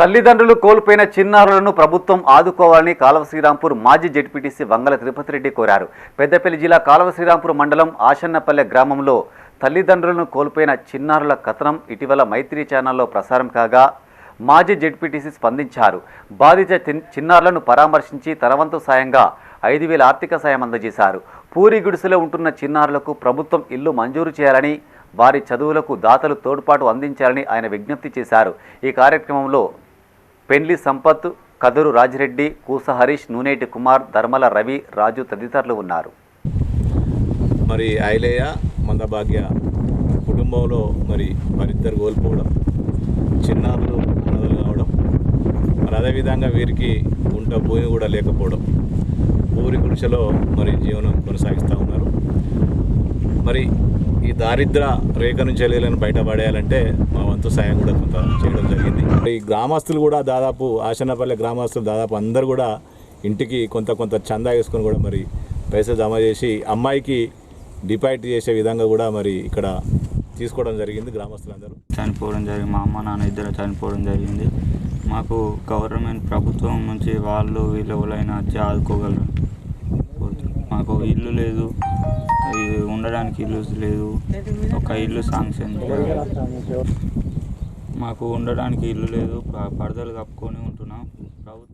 తల్లిదండ్రులు కోల్పోయిన చిన్నారులను ప్రభుత్వం ఆదుకోవాలని కాలవ శ్రీరాంపూర్ మాజీ జడ్పీటీసీ వంగల తిరుపతి రెడ్డి కోరారు. పెద్దపల్లి జిల్లా కాలవ శ్రీరాంపూర్ మండలం ఆశన్నపల్లె గ్రామంలో తల్లిదండ్రులను కోల్పోయిన చిన్నారుల కథనం ఇటీవల మైత్రి ఛానల్లో ప్రసారం కాగా మాజీ జడ్పీటీసీ స్పందించారు. బాధిత చిన్- చిన్నారులను పరామర్శించి తనవంతు సాయంగా ఐదు వేల ఆర్థిక సాయం అందజేశారు. పూరి గుడిసెలో ఉంటున్న చిన్నారులకు ప్రభుత్వం ఇల్లు మంజూరు చేయాలని వారి చదువులకు దాతలు తోడ్పాటు అందించాలని ఆయన విజ్ఞప్తి చేశారు. ఈ కార్యక్రమంలో పెండ్లి సంపత్ కదురు రాజిరెడ్డి కూస హరీష్ నూనేటి కుమార్ ధర్మల రవి రాజు తదితరులు ఉన్నారు. మరి ఐలేయ మందభాగ్య కుటుంబంలో మరి మరిద్దరు కోల్పోవడం చిన్నారులు అనాథలు కావడం మరి అదేవిధంగా వీరికి ఉంట భూమి కూడా లేకపోవడం ఊరి గుడిసెలో మరి జీవనం కొనసాగిస్తూ ఉన్నారు. మరి ఈ దారిద్ర రేఖ నుంచి వెళ్ళాలని బయటపడేయాలంటే మా వంతు సాయం కూడా కొంత చేయడం జరిగింది. ఈ గ్రామస్తులు కూడా దాదాపు ఆశనపల్లె గ్రామస్తులు దాదాపు అందరు కూడా ఇంటికి కొంత కొంత చందా వేసుకొని కూడా మరి పైసలు జమ చేసి అమ్మాయికి డిపాజిట్ చేసే విధంగా కూడా మరి ఇక్కడ తీసుకోవడం జరిగింది గ్రామస్తులందరూ. చనిపోవడం జరిగింది. మా అమ్మ నాన్న ఇద్దరు చనిపోవడం జరిగింది. మాకు గవర్నమెంట్ ప్రభుత్వం నుంచి వాళ్ళు వీళ్ళు ఎవరైనా వచ్చి ఆదుకోగలరు. మాకు ఇల్లు లేదు. ఉండడానికి ఇల్లు లేదు. ఒక ఇల్లు శాంక్షన్ మాకు ఉండడానికి ఇల్లు లేదు. పరదలు కప్పుకొని ఉంటున్నాం. ప్రభుత్వం